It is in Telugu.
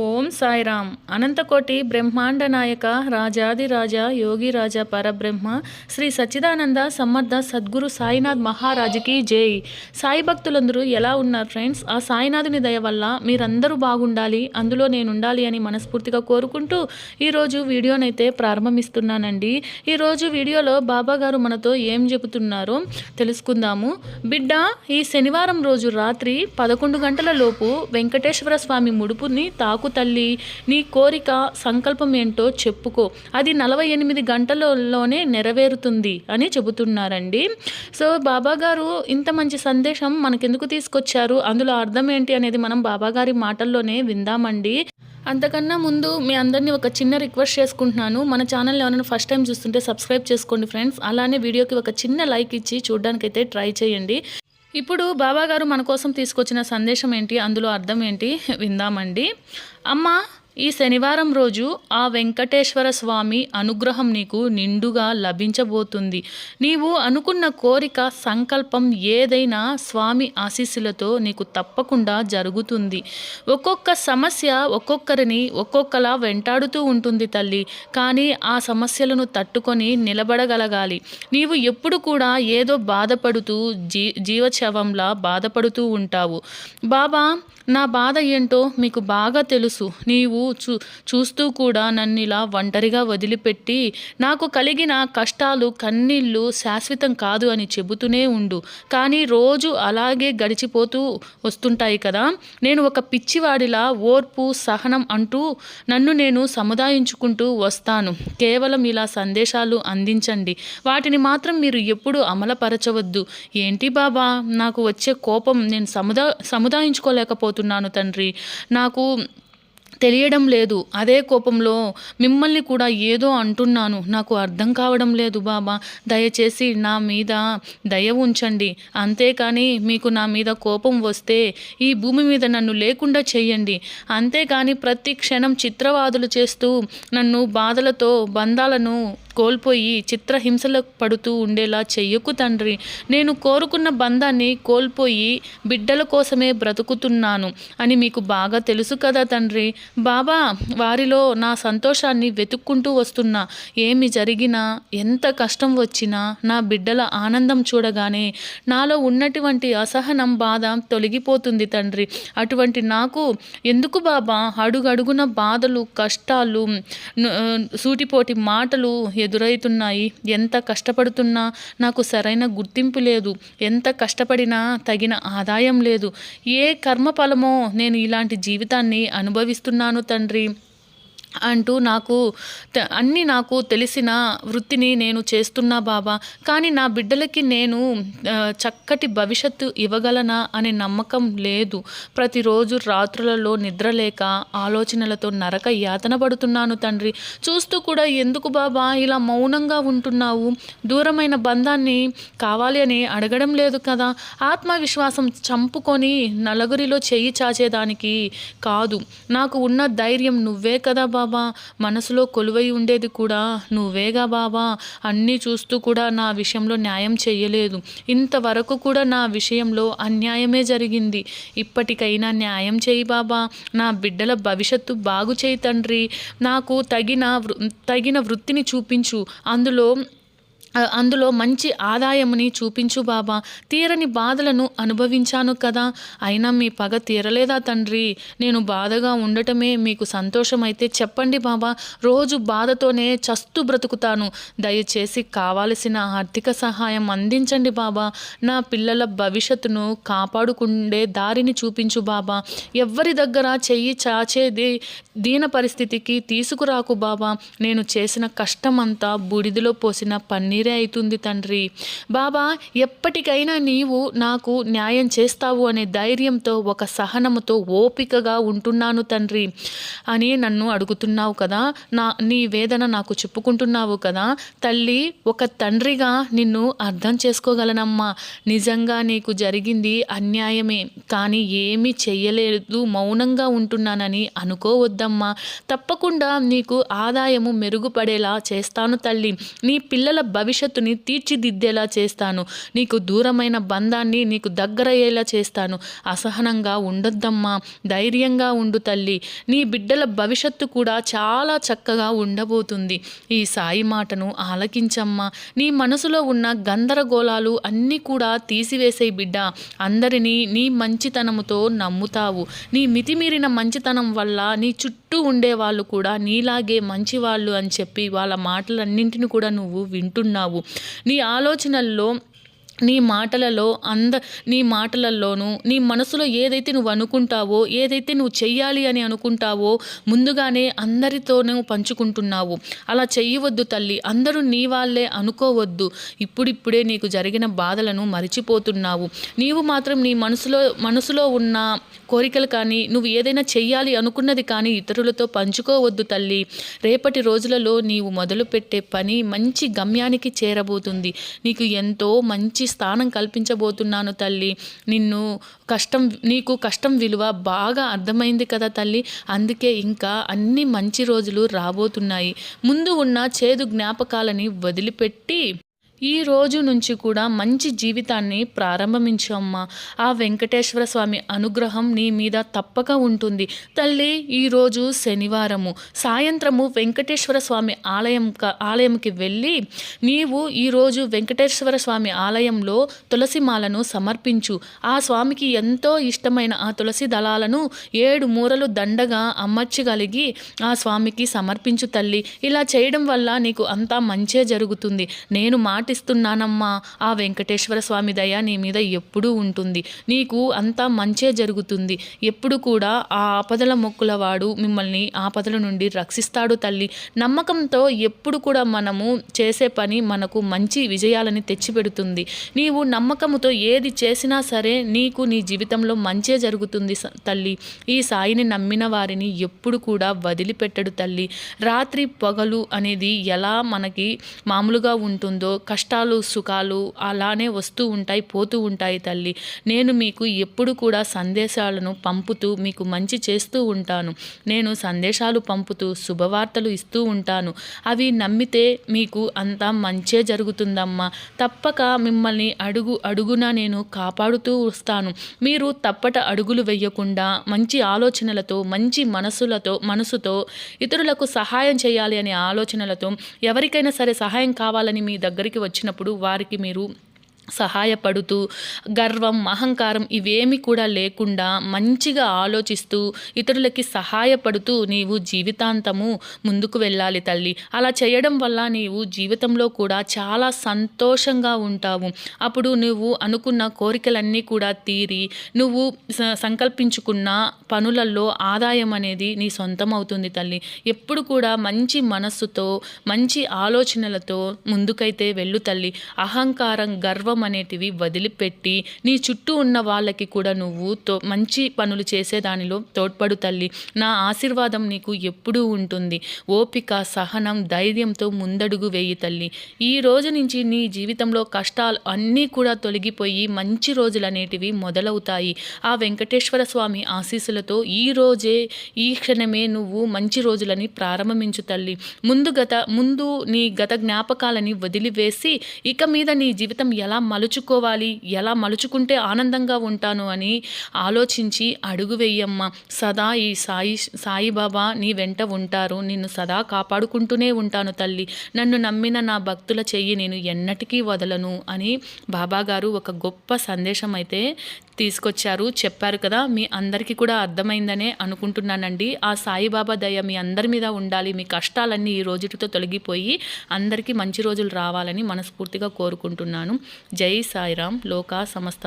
ఓం సాయిరామ్. అనంతకోటి బ్రహ్మాండ నాయక రాజాదిరాజ యోగి రాజా పరబ్రహ్మ శ్రీ సచ్చిదానంద సమర్థ సద్గురు సాయినాథ్ మహారాజుకి జై. సాయి భక్తులందరూ ఎలా ఉన్నారు ఫ్రెండ్స్? ఆ సాయినాథుని దయ వల్ల మీరందరూ బాగుండాలి అందులో నేను ఉండాలి అని మనస్ఫూర్తిగా కోరుకుంటూ ఈరోజు వీడియోనైతే ప్రారంభమిస్తున్నానండి ఈరోజు వీడియోలో బాబా గారు మనతో ఏం చెబుతున్నారో తెలుసుకుందాము. బిడ్డ ఈ శనివారం రోజు రాత్రి పదకొండు గంటల లోపు వెంకటేశ్వర స్వామి ముడుపుని తాకు తల్లి. నీ కోరిక సంకల్పం ఏంటో చెప్పుకో. అది నలభై ఎనిమిది గంటలలోనే నెరవేరుతుంది అని చెబుతున్నారండి. సో బాబా గారు ఇంత మంచి సందేశం మనకెందుకు తీసుకొచ్చారు? అందులో అర్థం ఏంటి అనేది మనం బాబాగారి మాటల్లోనే విందామండి. అంతకన్నా ముందు మీ అందరినీ ఒక చిన్న రిక్వెస్ట్ చేసుకుంటున్నాను. మన ఛానల్ ఎవరైనా ఫస్ట్ టైం చూస్తుంటే సబ్స్క్రైబ్ చేసుకోండి ఫ్రెండ్స్. అలానే వీడియోకి ఒక చిన్న లైక్ ఇచ్చి చూడడానికైతే ట్రై చేయండి. ఇప్పుడు బాబాగారు మన కోసం తీసుకొచ్చిన సందేశం ఏంటి? అందులో అర్థం ఏంటి? విందామండి. అమ్మ ఈ శనివారం రోజు ఆ వెంకటేశ్వర స్వామి అనుగ్రహం నీకు నిండుగా లభించబోతుంది. నీవు అనుకున్న కోరిక సంకల్పం ఏదైనా స్వామి ఆశీస్సులతో నీకు తప్పకుండా జరుగుతుంది. ఒక్కొక్క సమస్య ఒక్కొక్కరిని ఒక్కొక్కలా వెంటాడుతూ ఉంటుంది తల్లి. కానీ ఆ సమస్యలను తట్టుకొని నిలబడగలగాలి. నీవు ఎప్పుడు కూడా ఏదో బాధపడుతూ జీ జీవచవంలా బాధపడుతూ ఉంటావు. బాబా నా బాధ ఏంటో మీకు బాగా తెలుసు. నీవు చూ చూస్తూ కూడా నన్ను ఇలా ఒంటరిగా వదిలిపెట్టి నాకు కలిగిన కష్టాలు కన్నీళ్ళు శాశ్వతం కాదు అని చెబుతూనే ఉండు. కానీ రోజు అలాగే గడిచిపోతూ వస్తుంటాయి కదా. నేను ఒక పిచ్చివాడిలా ఓర్పు సహనం అంటూ నన్ను నేను సముదాయించుకుంటూ వస్తాను. కేవలం ఇలా సందేశాలు అందించండి. వాటిని మాత్రం మీరు ఎప్పుడు అమలపరచవద్దు. ఏంటి బాబా? నాకు వచ్చే కోపం నేను సముదా సముదాయించుకోలేకపోతున్నాను తండ్రి. నాకు తెలియడం లేదు. అదే కోపంలో మిమ్మల్ని కూడా ఏదో అంటున్నాను. నాకు అర్థం కావడం లేదు బాబా. దయచేసి నా మీద దయ ఉంచండి. అంతేకాని మీకు నా మీద కోపం వస్తే ఈ భూమి మీద నన్ను లేకుండా చేయండి. అంతేకాని ప్రతి క్షణం చిత్రవాదులు చేస్తూ నన్ను బాధలతో బంధాలను కోల్పోయి చిత్రహింసలు పడుతూ ఉండేలా చెయ్యకు తండ్రి. నేను కోరుకున్న బంధాన్ని కోల్పోయి బిడ్డల కోసమే బ్రతుకుతున్నాను అని మీకు బాగా తెలుసు కదా తండ్రి. బాబా వారిలో నా సంతోషాన్ని వెతుక్కుంటూ వస్తున్నా. ఏమి జరిగినా ఎంత కష్టం వచ్చినా నా బిడ్డల ఆనందం చూడగానే నాలో ఉన్నటువంటి అసహనం బాధ తొలగిపోతుంది తండ్రి. అటువంటి నాకు ఎందుకు బాబా? అడుగడుగున బాధలు కష్టాలు సూటిపోటి మాటలు ఎదురవుతున్నాయి ఎంత కష్టపడుతున్నా నాకు సరైన గుర్తింపు లేదు. ఎంత కష్టపడినా తగిన ఆదాయం లేదు. ఏ కర్మఫలమో నేను ఇలాంటి జీవితాన్ని అనుభవిస్తున్నాను తండ్రి. అంటూ నాకు అన్నీ నాకు తెలిసిన వృత్తిని నేను చేస్తున్నా బాబా. కానీ నా బిడ్డలకి నేను చక్కటి భవిష్యత్తు ఇవ్వగలనా అనే నమ్మకం లేదు. ప్రతిరోజు రాత్రులలో నిద్రలేక ఆలోచనలతో నరక యాతన పడుతున్నాను తండ్రి. చూస్తూ కూడా ఎందుకు బాబా ఇలా మౌనంగా ఉంటున్నావు? దూరమైన బంధాన్ని కావాలి అని అడగడం లేదు కదా. ఆత్మవిశ్వాసం చంపుకొని నలుగురిలో చెయ్యి చాచేదానికి కాదు. నాకు ఉన్న ధైర్యం నువ్వే కదా బాబా మనసులో కొలువై ఉండేది కూడా నువ్వేగా బాబా. అన్నీ చూస్తూ కూడా నా విషయంలో న్యాయం చెయ్యలేదు. ఇంతవరకు కూడా నా విషయంలో అన్యాయమే జరిగింది. ఇప్పటికైనా న్యాయం చేయి బాబా. నా బిడ్డల భవిష్యత్తు బాగు చేయి తండ్రి. నాకు తగిన వృ- తగిన వృత్తిని చూపించు. అందులో అందులో మంచి ఆదాయముని చూపించు బాబా. తీరని బాధలను అనుభవించాను కదా. అయినా మీ పగ తీరలేదా తండ్రి? నేను బాధగా ఉండటమే మీకు సంతోషమైతే చెప్పండి బాబా. రోజు బాధతోనే చస్తు బ్రతుకుతాను. దయచేసి కావలసిన ఆర్థిక సహాయం అందించండి బాబా. నా పిల్లల భవిష్యత్తును కాపాడుకుండే దారిని చూపించు బాబా. ఎవ్వరి దగ్గర చెయ్యి చాచేది దీన పరిస్థితికి తీసుకురాకు బాబా. నేను చేసిన కష్టమంతా బూడిదలో పోసిన పన్నీరే అవుతుంది తండ్రి. బాబా ఎప్పటికైనా నీవు నాకు న్యాయం చేస్తావు అనే ధైర్యంతో ఒక సహనముతో ఓపికగా ఉంటున్నాను తండ్రి. అని నన్ను అడుగుతున్నావు కదా నా నీ వేదన నాకు చెప్పుకుంటున్నావు కదా తల్లి ఒక తండ్రిగా నిన్ను అర్థం చేసుకోగలనమ్మా. నిజంగా నీకు జరిగింది అన్యాయమే కానీ ఏమీ చెయ్యలేదు మౌనంగా ఉంటున్నానని అనుకోవద్దమ్మా. తప్పకుండా నీకు ఆదాయము మెరుగుపడేలా చేస్తాను తల్లి. నీ పిల్లల భవిష్యత్తుని తీర్చిదిద్దేలా చేస్తాను. నీకు దూరమైన బంధాన్ని నీకు దగ్గరయ్యేలా చేస్తాను. అసహనంగా ఉండొద్దమ్మా ధైర్యంగా ఉండు తల్లి. నీ బిడ్డల భవిష్యత్తు కూడా చాలా చక్కగా ఉండబోతుంది. ఈ సాయి మాటను ఆలకించమ్మా. నీ మనసులో ఉన్న గందరగోళాలు అన్నీ కూడా తీసివేసే బిడ్డ. అందరినీ నీ మంచితనముతో నమ్ముతావు. నీ మితిమీరిన మంచితనం వల్ల నీ చుట్టూ ఉండే వాళ్ళు కూడా నీలాగే మంచివాళ్ళు అని చెప్పి వాళ్ళ మాటలన్నింటిని కూడా నువ్వు వింటున్నావు. నీ ఆలోచనల్లో నీ మాటలలో అంద నీ మాటలలోనూ నీ మనసులో ఏదైతే నువ్వు అనుకుంటావో ఏదైతే నువ్వు చెయ్యాలి అని అనుకుంటావో ముందుగానే అందరితోనూ పంచుకుంటున్నావు. అలా చెయ్యవద్దు తల్లి. అందరూ నీ వాళ్ళే అనుకోవద్దు. ఇప్పుడిప్పుడే నీకు జరిగిన బాధలను మరిచిపోతున్నావు. నీవు మాత్రం నీ మనసులో మనసులో ఉన్న కోరికలు కానీ నువ్వు ఏదైనా చెయ్యాలి అనుకున్నది కానీ ఇతరులతో పంచుకోవద్దు తల్లి. రేపటి రోజులలో నీవు మొదలుపెట్టే పని మంచి గమ్యానికి చేరబోతుంది. నీకు ఎంతో మంచి స్థానం కల్పించబోతున్నాను తల్లి. నిన్ను కష్టం నీకు కష్టం విలువ బాగా అర్థమైంది కదా తల్లి. అందుకే ఇంకా అన్ని మంచి రోజులు రాబోతున్నాయి. ముందు ఉన్న చేదు జ్ఞాపకాలని వదిలిపెట్టి ఈ రోజు నుంచి కూడా మంచి జీవితాన్ని ప్రారంభించమ్మా. ఆ వెంకటేశ్వర స్వామి అనుగ్రహం నీ మీద తప్పక ఉంటుంది. తల్లి ఈరోజు శనివారము. సాయంత్రము వెంకటేశ్వర స్వామి ఆలయం ఆలయంకి వెళ్ళి నీవు ఈరోజు వెంకటేశ్వర స్వామి ఆలయంలో తులసి మాలను సమర్పించు. ఆ స్వామికి ఎంతో ఇష్టమైన ఆ తులసి దళాలను ఏడు మూరలు దండగా అమర్చగలిగి ఆ స్వామికి సమర్పించు తల్లి. ఇలా చేయడం వల్ల నీకు అంతా మంచే జరుగుతుంది. నేను మాట ప్రార్థిస్తున్నానమ్మా ఆ వెంకటేశ్వర స్వామి దయ నీ మీద ఎప్పుడూ ఉంటుంది. నీకు అంతా మంచే జరుగుతుంది. ఎప్పుడు కూడా ఆ ఆపదల మొక్కులవాడు మిమ్మల్ని ఆపదల నుండి రక్షిస్తాడు తల్లి. నమ్మకంతో ఎప్పుడు కూడా మనము చేసే పని మనకు మంచి విజయాలని తెచ్చిపెడుతుంది. నీవు నమ్మకముతో ఏది చేసినా సరే నీకు నీ జీవితంలో మంచే జరుగుతుంది తల్లి. ఈ సాయిని నమ్మిన వారిని ఎప్పుడు కూడా వదిలిపెట్టడు తల్లి. రాత్రి పగలు అనేది ఎలా మనకి మామూలుగా ఉంటుందో కష్ట కష్టాలు సుఖాలు అలానే వస్తూ ఉంటాయి పోతూ ఉంటాయి తల్లి. నేను మీకు ఎప్పుడు కూడా సందేశాలను పంపుతూ మీకు మంచి చేస్తూ ఉంటాను. నేను సందేశాలు పంపుతూ శుభవార్తలు ఇస్తూ ఉంటాను. అవి నమ్మితే మీకు అంతా మంచే జరుగుతుందమ్మా. తప్పక మిమ్మల్ని అడుగు అడుగున నేను కాపాడుతూ వస్తాను. మీరు తప్పట అడుగులు వేయకుండా మంచి ఆలోచనలతో మంచి మనసులతో మనసుతో ఇతరులకు సహాయం చేయాలి అనే ఆలోచనలతో ఎవరికైనా సరే సహాయం కావాలని మీ దగ్గరికి వచ్చి వచ్చినప్పుడు వారికి మీరు సహాయపడుతూ గర్వం అహంకారం ఇవేమి కూడా లేకుండా మంచిగా ఆలోచిస్తూ ఇతరులకి సహాయపడుతూ నీవు జీవితాంతము ముందుకు వెళ్ళాలి తల్లి. అలా చేయడం వల్ల నీవు జీవితంలో కూడా చాలా సంతోషంగా ఉంటావు. అప్పుడు నువ్వు అనుకున్న కోరికలన్నీ కూడా తీరి నువ్వు స- సంకల్పించుకున్న పనులలో ఆదాయం అనేది నీ సొంతం అవుతుంది తల్లి. ఎప్పుడు కూడా మంచి మనస్సుతో మంచి ఆలోచనలతో ముందుకైతే వెళ్ళు తల్లి. అహంకారం గర్వం అనేటివి వదిలిపెట్టి నీ చుట్టూ ఉన్న వాళ్ళకి కూడా నువ్వు తో మంచి పనులు చేసే దానిలో తోడ్పడు తల్లి. నా ఆశీర్వాదం నీకు ఎప్పుడూ ఉంటుంది. ఓపిక సహనం ధైర్యంతో ముందడుగు వేయి తల్లి. ఈ రోజు నుంచి నీ జీవితంలో కష్టాలు అన్నీ కూడా తొలగిపోయి మంచి రోజులు అనేటివి మొదలవుతాయి. ఆ వెంకటేశ్వర స్వామి ఆశీస్సులతో ఈ రోజే ఈ క్షణమే నువ్వు మంచి రోజులని ప్రారంభించు తల్లి. ముందు గత ముందు నీ గత జ్ఞాపకాలని వదిలివేసి ఇక మీద నీ జీవితం ఎలా మలుచుకోవాలి ఎలా మలుచుకుంటే ఆనందంగా ఉంటాను అని ఆలోచించి అడుగు వేయమ్మ. సదా ఈ సాయి సాయిబాబా నీ వెంట ఉంటారు. నిన్ను సదా కాపాడుకుంటూనే ఉంటాను తల్లి. నన్ను నమ్మిన నా భక్తుల చెయ్యి నేను ఎన్నటికీ వదలను అని బాబాగారు ఒక గొప్ప సందేశం అయితే తీసుకొచ్చారు. చెప్పారు కదా మీ అందరికీ కూడా అర్థమైందనే అనుకుంటున్నానండి. ఆ సాయిబాబా దయ మీ అందరి మీద ఉండాలి. మీ కష్టాలన్నీ ఈ రోజుటితో తొలగిపోయి అందరికీ మంచి రోజులు రావాలని మనస్ఫూర్తిగా కోరుకుంటున్నాను. జై సాయిరామ్ లోకా సమస్త